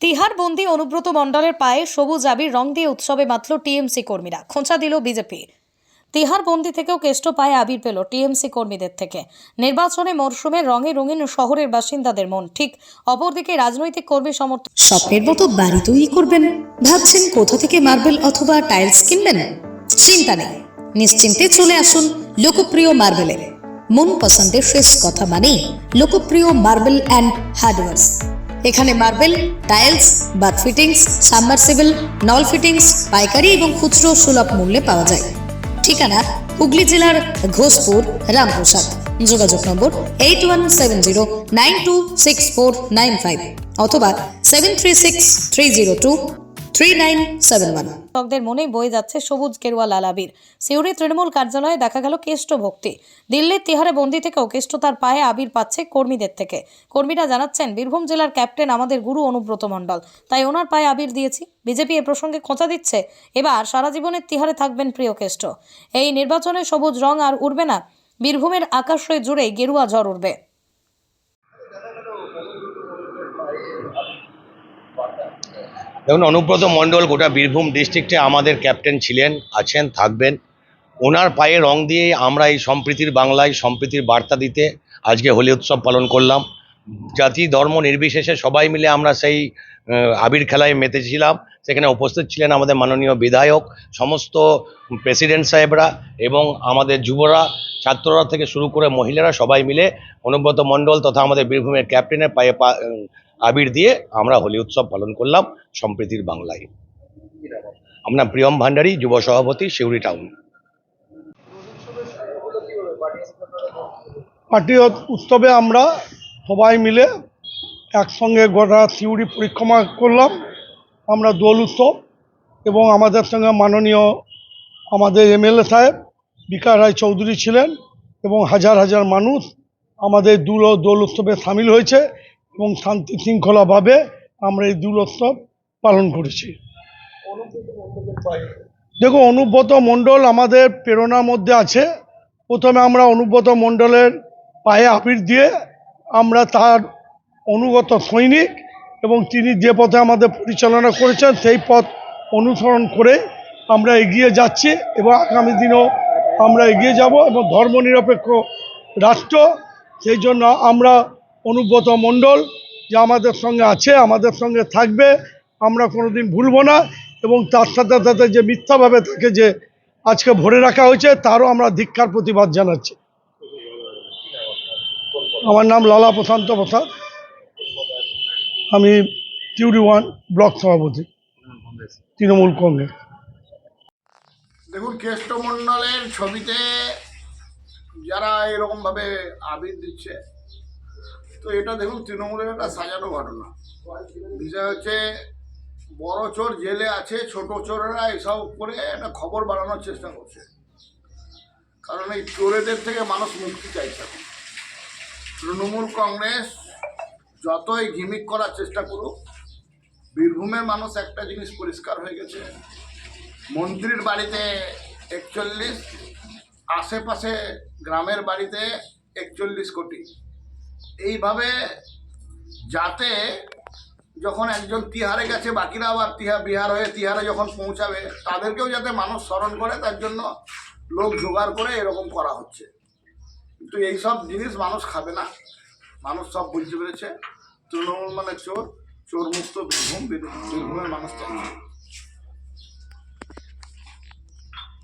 তিহার বন্দি অনুব্রত মণ্ডলের পায়ে সবুজ আবির রং দিয়ে উৎসবে মাতল টিএমসি কর্মীরা। খোঁচা দিল বিজেপি। তিহার বন্দি থেকেও কেষ্ট পায়ে আবির পেল টিএমসি কর্মীদের থেকে। নির্বাচনে মরশুমে রঙে রঙিন শহরের বাসিন্দাদের মন। ঠিক অপরদিকে রাজনৈতিক কর্মী সমর্থন স্বপ্নের মতো বাড়ি তৈরি করবেন। ভাবছেন কোথা থেকে মার্বেল অথবা টাইলস কিনবেন? চিন্তা নেই। নিশ্চিন্তে চলে আসুন লোকপ্রিয় মার্বেলের। মন পছন্দের শেষ কথা মানেই লোকপ্রিয় মার্বেল অ্যান্ড হার্ডওয়ার্স। এখানে marble tiles bath fittings submersible নল ফিটিংস পাইকারি এবং খুচরো সুলভ মূল্যে পাওয়া যায়। ঠিকানা হুগলি জেলার ঘোষপুর, রামপ্রসাদ। যোগাযোগ number eight one seven zero nine two six four nine five অথবা seven three six three zero two three nine মনে বয়ে যাচ্ছে সবুজ গেরুয়া লাল আবির সিউড়ি তৃণমূল কার্যালয়ে দেখা গেল কেষ্ট ভক্তি। দিল্লির তিহারে বন্দি থেকেও কেষ্ট তার পায়ে আবির পাচ্ছে কর্মীদের থেকে। কর্মীরা জানাচ্ছেন, বীরভূম জেলার ক্যাপ্টেন আমাদের গুরু অনুব্রত মণ্ডল। তাই ওনার পায়ে আবির দিয়েছি। বিজেপি এ প্রসঙ্গে খোঁচা দিচ্ছে। এবার সারা জীবনের তিহারে থাকবেন প্রিয় কেষ্ট। এই নির্বাচনে সবুজ রং আর উড়বে না। বীরভূমের আকাশে জুড়ে গেরুয়া ঝড় উঠবে দেখুন, অনুব্রত মণ্ডল গোটা বীরভূম ডিস্ট্রিক্টে আমাদের ক্যাপ্টেন ছিলেন, আছেন, থাকবেন। ওনার পায়ে রং দিয়ে আমরা এই সম্প্রীতির বাংলায় সম্প্রীতির বার্তা দিতে আজকে হোলি উৎসব পালন করলাম। জাতি, ধর্ম নির্বিশেষে সবাই মিলে আমরা সেই আবির খেলায় মেতেছিলাম। সেখানে উপস্থিত ছিলেন আমাদের মাননীয় বিধায়ক, সমস্ত প্রেসিডেন্ট সাহেবরা এবং আমাদের যুবরা, ছাত্ররা থেকে শুরু করে মহিলারা সবাই মিলে অনুব্রত মণ্ডল তথা আমাদের বীরভূমের ক্যাপ্টেনের পায়ে আবির দিয়ে আমরা হোলি উৎসব পালন করলাম সম্প্রীতির বাংলায়। আমরা প্রিয়ম ভান্ডারী, যুব সভাপতি, শিউরি টাউন। পার্টি উৎসবে আমরা সবাই মিলে একসঙ্গে গোটা সিউড়ি পরিক্রমা করলাম। আমরা দোল উৎসব এবং আমাদের সঙ্গে মাননীয় আমাদের এমএলএ সাহেব, বিকাশ রায় চৌধুরী ছিলেন এবং হাজার হাজার মানুষ আমাদের দুল দোল উৎসবে সামিল হয়েছে। এবং শান্তি শৃঙ্খলাভাবে আমরা এই দোল উৎসব পালন করেছি। দেখো অনুব্রত মণ্ডল আমাদের প্রেরণার মধ্যে আছে। প্রথমে আমরা অনুব্রত মণ্ডলের পায়ে আবির দিয়ে আমরা তার অনুগত সৈনিক এবং তিনি যে পথে আমাদের পরিচালনা করেছেন, সেই পথ অনুসরণ করে আমরা এগিয়ে যাচ্ছি এবং আগামী দিনেও আমরা এগিয়ে যাব এবং ধর্মনিরপেক্ষ রাষ্ট্র, সেই জন্য আমরা অনুব্রত মণ্ডল যে আমাদের সঙ্গে আছে, আমাদের সঙ্গে থাকবে, আমরা কোনো দিন ভুলবো না। এবং তার সাথে সাথে যে মিথ্যাভাবে তাকে যে আজকে ভরে রাখা হয়েছে, তারও আমরা ধিক্ষার প্রতিবাদ জানাচ্ছি। আমার নাম লালা প্রশান্ত প্রসাদ। আমি টিউরি ওয়ান ব্লক সভাপতি, তৃণমূল কংগ্রেস। দেখুন কেষ্টমণ্ডলের ছবিতে যারা এরকমভাবে আবির দিচ্ছে তো এটা দেখুন, তৃণমূলের একটা সাজানো ঘটনা। বিষয় হচ্ছে, বড় চোর জেলে আছে, ছোট চোরেরা এসব করে একটা খবর বাড়ানোর চেষ্টা করছে। কারণ এই চোরেদের থেকে মানুষ মুক্তি চাইছে। তৃণমূল কংগ্রেস যতই ঘিমিক করার চেষ্টা করুক, বীরভূমের মানুষ একটা জিনিস পরিষ্কার হয়ে গেছে। মন্ত্রীর বাড়িতে একচল্লিশ, আশেপাশে গ্রামের বাড়িতে একচল্লিশ কোটি। এইভাবে যাতে যখন একজন তিহারে গেছে, বাকিরা আবার তিহা, বিহার হয়ে তিহারে যখন পৌঁছাবে, তাদেরকেও যাতে মানুষ স্মরণ করে, তার জন্য লোক জোগাড় করে এরকম করা হচ্ছে। কিন্তু এইসব জিনিস মানুষ খাবে না। মানুষ সব বুঝতে পেরেছে। তৃণমূল মানে চোর চোর মুক্ত বীরভূম, বীরভূমের মানুষ চাইছে।